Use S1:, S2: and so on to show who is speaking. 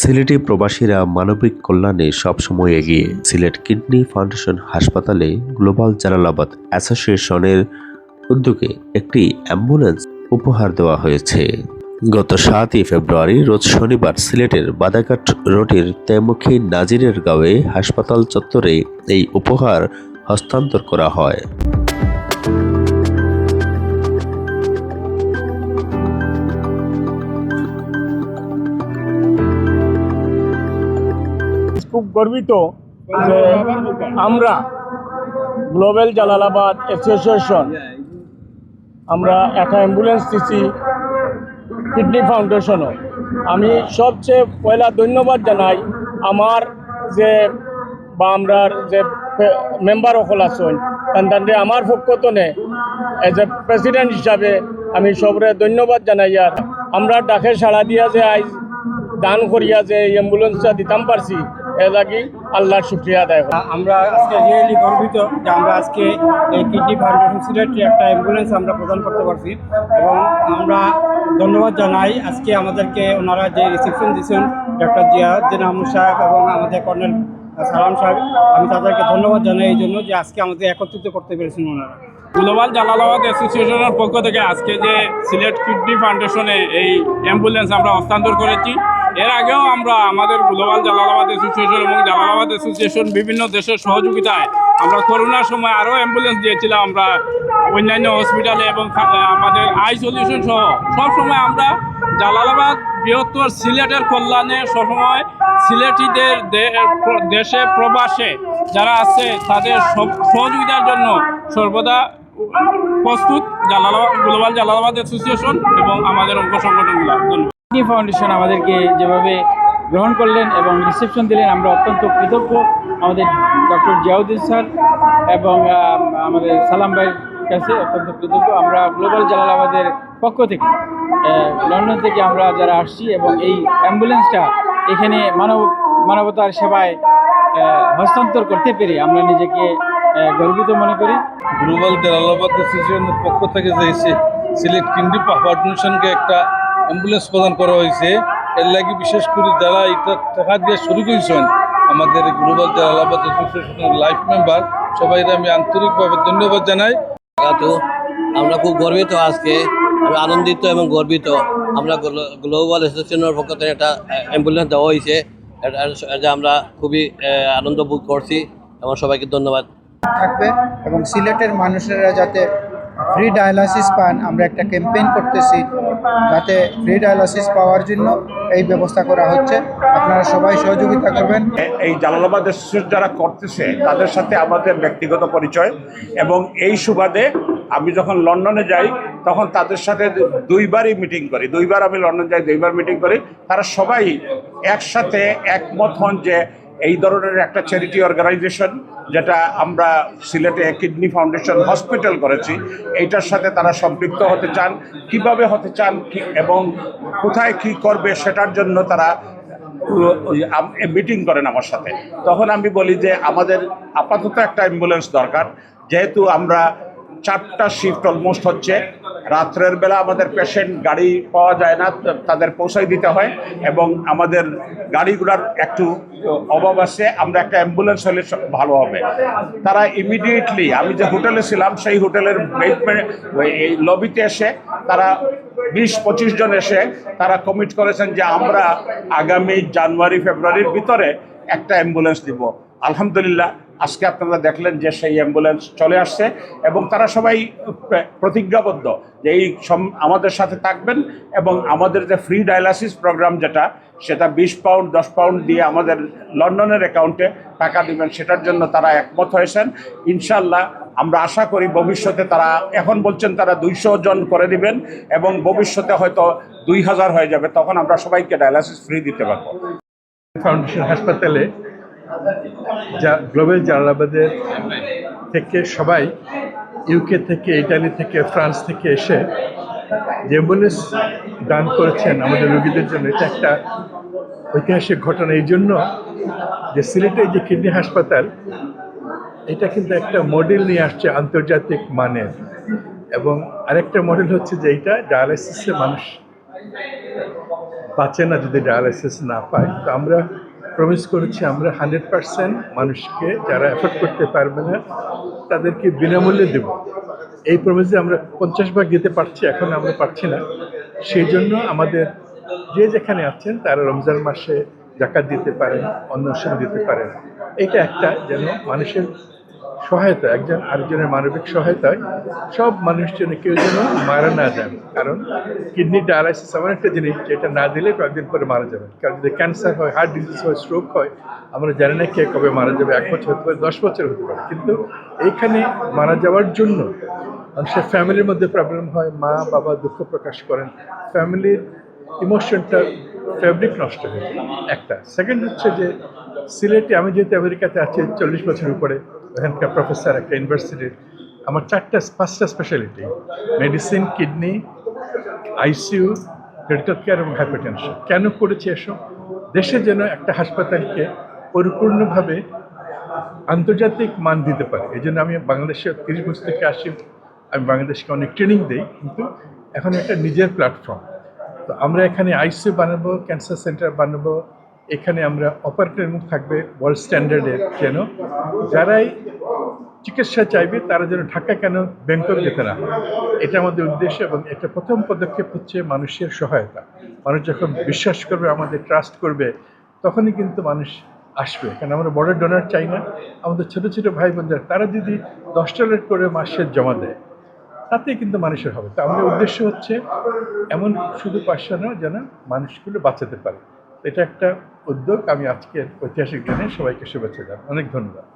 S1: সিলেটি প্রবাসীরা মানবিক কল্যাণে সবসময় এগিয়ে। সিলেট কিডনি ফাউন্ডেশন হাসপাতালে গ্লোবাল জালালাবাদ অ্যাসোসিয়েশনের উদ্যোগে একটি অ্যাম্বুলেন্স উপহার দেওয়া হয়েছে। গত সাতই ফেব্রুয়ারি, রোজ শনিবার সিলেটের বাদাঘাট রোডের তেমুখী নাজিরের গাঁয়ে হাসপাতাল চত্বরে এই উপহার হস্তান্তর করা হয়।
S2: খুব গর্বিত যে আমরা গ্লোবাল জালালাবাদ অ্যাসোসিয়েশন, আমরা একটা অ্যাম্বুলেন্স দিছি কিডনি ফাউন্ডেশনও। আমি সবচেয়ে পয়লা ধন্যবাদ জানাই আমার যে বা আমরার যে মেম্বার সকল আছেন তান্তে আমার পক্ষতনে এজ এ প্রেসিডেন্ট হিসাবে আমি সবরে ধন্যবাদ জানাই আর আমরা ডাকে সাড়া দিয়া যে আজ দান করিয়া যে এই অ্যাম্বুলেন্সটা দিতাম পারছি এ লাগি আল্লাহর শুক্রিয়া আদায় করি।
S3: আমরা আজকে রিয়েলি গর্বিত যে আমরা আজকে এই কিডনি ফাউন্ডেশন সিলেটে একটা অ্যাম্বুলেন্স আমরা প্রদান করতে পারছি এবং আমরা ধন্যবাদ জানাই আজকে আমাদেরকে ওনারা যে রিসেপশন দিয়েছেন ডক্টর জিয়া জেনামুর সাহেব এবং আমাদের কর্নেল সালাম সাহেব আমি তাদেরকে ধন্যবাদ জানাই এই জন্য যে আজকে আমাদের একত্রিত করতে পেরেছেন ওনারা
S4: গ্লোবাল জালালাবাদ অ্যাসোসিয়েশনের পক্ষ থেকে আজকে যে সিলেট কিডনি ফাউন্ডেশনে এই অ্যাম্বুলেন্স আমরা হস্তান্তর করেছি এর আগেও আমরা আমাদের গ্লোবাল জালালাবাদ অ্যাসোসিয়েশন এবং জালালাবাদ অ্যাসোসিয়েশন বিভিন্ন দেশের সহযোগিতায় আমরা করোনার সময় আরও অ্যাম্বুলেন্স দিয়েছিলাম, আমরা অন্যান্য হসপিটালে এবং আমাদের আই সলিউশন সহ সবসময় আমরা জালালাবাদ বৃহত্তর সিলেটের কল্যাণে সবসময় সিলেটিদের দেশে প্রবাসে যারা আছে, তাদের সহযোগিতার জন্য সর্বদা প্রস্তুত জালালাবাদ গ্লোবাল জালালাবাদ অ্যাসোসিয়েশন এবং আমাদের অঙ্গ সংগঠনগুলো। ধন্যবাদ।
S5: কিডনি ফাউন্ডেশন আমাদেরকে যেভাবে গ্রহণ করলেন এবং রিসেপশন দিলেন, আমরা অত্যন্ত কৃতজ্ঞ। আমাদের ডক্টর জিয়াউদ্দিন স্যার এবং আমাদের সালাম ভাইয়ের কাছে অত্যন্ত কৃতজ্ঞ। আমরা গ্লোবাল জালালাবাদের পক্ষ থেকে লন্ডন থেকে আমরা যারা আসছি এবং এই অ্যাম্বুলেন্সটা এখানে মানব, মানবতার সেবায় হস্তান্তর করতে পেরে আমরা নিজেকে গর্বিত মনে করি।
S6: গ্লোবাল জালালাবাদ পক্ষ থেকে যে সিলেট কিন্ডি ফাউন্ডেশনকে একটা অ্যাম্বুলেন্স প্রদান করা হয়েছে। এর লাগে বিশেষ করে যারা এটা টাকা দিয়ে শুরু করেছেন আমাদের গ্লোবাল অ্যাসোসিয়েশনের লাইফ মেম্বার সবাই আমি আন্তরিকভাবে ধন্যবাদ জানাই।
S7: তো আমরা খুব গর্বিত আজকে আমরা আনন্দিত এবং গর্বিত। আমরা গ্লোবাল অ্যাসোসিয়েশনের পক্ষ থেকে একটা অ্যাম্বুলেন্স দেওয়া হয়েছে। এটা আমরা খুবই আহ, আনন্দ বোধ করছি। এবং সবাইকে ধন্যবাদ।
S8: থাকবে এবং সিলেটের মানুষেরা যাতে ফ্রি ডায়ালাসিস পান আমরা একটা ক্যাম্পেইন করতেছি যাতে ফ্রি ডায়ালাসিস পাওয়ার জন্য এই ব্যবস্থা করা হচ্ছে। আপনারা সবাই সহযোগিতা করবেন।
S9: এই জালালাবাদ অ্যাসোসিয়েশন যারা করতেছে, তাদের সাথে আমাদের ব্যক্তিগত পরিচয় এবং এই সুবাদে আমি যখন লন্ডনে যাই, তখন তাদের সাথে দুইবারই মিটিং করি। দুইবার আমি লন্ডন যাই, দুইবার মিটিং করি। তারা সবাই একসাথে একমত হন যে এই ধরনের একটা চ্যারিটি অর্গানাইজেশন যেটা আমরা সিলেটে কিডনি ফাউন্ডেশন হসপিটাল করেছি, এইটার সাথে তারা সম্পৃক্ত হতে চান। কীভাবে হতে চান এবং কোথায় কি করবে সেটার জন্য তারা মিটিং করেন আমার সাথে। তখন আমি বলি যে আমাদের আপাতত একটা অ্যাম্বুলেন্স দরকার। যেহেতু আমরা চারটা শিফট অলমোস্ট হচ্ছে। রাত্রের বেলা আমাদের পেশেন্ট গাড়ি পাওয়া যায় না, তাদের পৌঁছাই দিতে হয় এবং আমাদের গাড়িগুলোর একটু অভাব আছে, আমরা একটা অ্যাম্বুলেন্স হলে ভালো হবে। তারা ইমিডিয়েটলি আমি যে হোটেলে ছিলাম, সেই হোটেলের এই লবিতে এসে তারা বিশ পঁচিশ জন এসে তারা কমিট করেছেন যে আমরা আগামী জানুয়ারি, ফেব্রুয়ারির ভিতরে একটা অ্যাম্বুলেন্স দিব। আলহামদুলিল্লাহ আজকে আপনারা দেখলেন যে সেই অ্যাম্বুলেন্স চলে আসছে এবং তারা সবাই প্রতিজ্ঞাবদ্ধ যে এই আমাদের সাথে থাকবেন এবং আমাদের যে ফ্রি ডায়ালাসিস প্রোগ্রাম যেটা, সেটা বিশ পাউন্ড দশ পাউন্ড দিয়ে আমাদের লন্ডনের অ্যাকাউন্টে টাকা দিবেন, সেটার জন্য তারা একমত হয়েছেন। ইনশাল্লাহ আমরা আশা করি ভবিষ্যতে তারা, এখন বলছেন তারা দুইশো জন করে দিবেন এবং ভবিষ্যতে হয়তো দুই হাজার হয়ে যাবে, তখন আমরা সবাইকে ডায়ালাসিস ফ্রি দিতে পারব।
S10: ফাউন্ডেশন হাসপাতালে গ্লোবাল জালালাবাদের থেকে সবাই ইউকে থেকে ইটালি থেকে ফ্রান্স থেকে এসে যে অ্যাম্বুলেন্স দান করেছেন আমাদের রোগীদের জন্য, এটা একটা ঐতিহাসিক ঘটনা। এই জন্য যে সিলেটের যে কিডনি হাসপাতাল, এটা কিন্তু একটা মডেল নিয়ে আসছে আন্তর্জাতিক মানের এবং আরেকটা মডেল হচ্ছে যে এইটা ডায়ালাইসিসে মানুষ বাঁচে না যদি ডায়ালাইসিস না পায়। তো আমরা প্রমিস করেছি আমরা হান্ড্রেড পার্সেন্ট মানুষকে যারা অ্যাফোর্ড করতে পারবে না, তাদেরকে বিনামূল্যে দেব। এই প্রমিসে আমরা পঞ্চাশ ভাগ দিতে পারছি, এখন আমরা পারছি না। সেই জন্য আমাদের যে যেখানে আছেন, তারা রমজান মাসে জাকাত দিতে পারেন অন্য সময় দিতে পারেন। এটা একটা যেন মানুষের সহায়তা একজন আরেকজনের মানবিক সহায়তায় সব মানুষ যেন কেউ যেন মারা না যান। কারণ কিডনি ডায়ালাইসিস এমন একটা জিনিস, যেটা না দিলে কয়েকদিন পরে মারা যাবেন। কারণ যদি ক্যান্সার হয়, হার্ট ডিজিজ হয়, স্ট্রোক হয়, আমরা জানি না কে কবে মারা যাবে, এক বছর হতে পারে, দশ বছর হতে পারে। কিন্তু এইখানে মারা যাওয়ার জন্য মানুষের ফ্যামিলির মধ্যে প্রবলেম হয়, মা, বাবা দুঃখ প্রকাশ করেন। ফ্যামিলির ইমোশনটা ফ্যাব্রিক নষ্ট হয়ে একটা। সেকেন্ড হচ্ছে যে সিলেটে আমি যেহেতু আমেরিকাতে আছি, চল্লিশ বছর উপরে ওখানকার প্রফেসর, একটা ইউনিভার্সিটির আমার চারটা, পাঁচটা speciality medicine kidney ICU critical care এবং হাইপারটেনশন কেন করেছি এসব? দেশে যেন একটা হাসপাতালকে পরিপূর্ণভাবে আন্তর্জাতিক মান দিতে পারে। এই জন্য আমি বাংলাদেশে তিরিশ বছর থেকে আসি। আমি বাংলাদেশকে অনেক ট্রেনিং দিই, কিন্তু এখন একটা নিজের প্ল্যাটফর্ম তো আমরা এখানে আইসিইউ বানাবো ক্যান্সার সেন্টার বানাবো এখানে আমরা অপারেটর রুম থাকবে ওয়ার্ল্ড স্ট্যান্ডার্ডের যেন যারাই চিকিৎসা চাইবে, তারা যেন ঢাকা কেন ব্যাংকক যেতে না। এটা আমাদের উদ্দেশ্য এবং এটা প্রথম পদক্ষেপ হচ্ছে মানুষের সহায়তা। মানুষ যখন বিশ্বাস করবে, আমাদের ট্রাস্ট করবে, তখনই কিন্তু মানুষ আসবে। কারণ আমরা বড় ডোনার চাই না। আমাদের ছোটো ছোটো ভাই বোনদের, তারা যদি দশ ডলার করে মাসের জমা দেয়, তাতে কিন্তু মানুষের হবে। তো আমাদের উদ্দেশ্য হচ্ছে এমন শুধু পয়সা নয় যেন মানুষগুলো বাঁচাতে পারে। এটা একটা উদ্যোগ। আমি আজকের ঐতিহাসিক দিনে সবাইকে শুভেচ্ছা জানাই। অনেক ধন্যবাদ।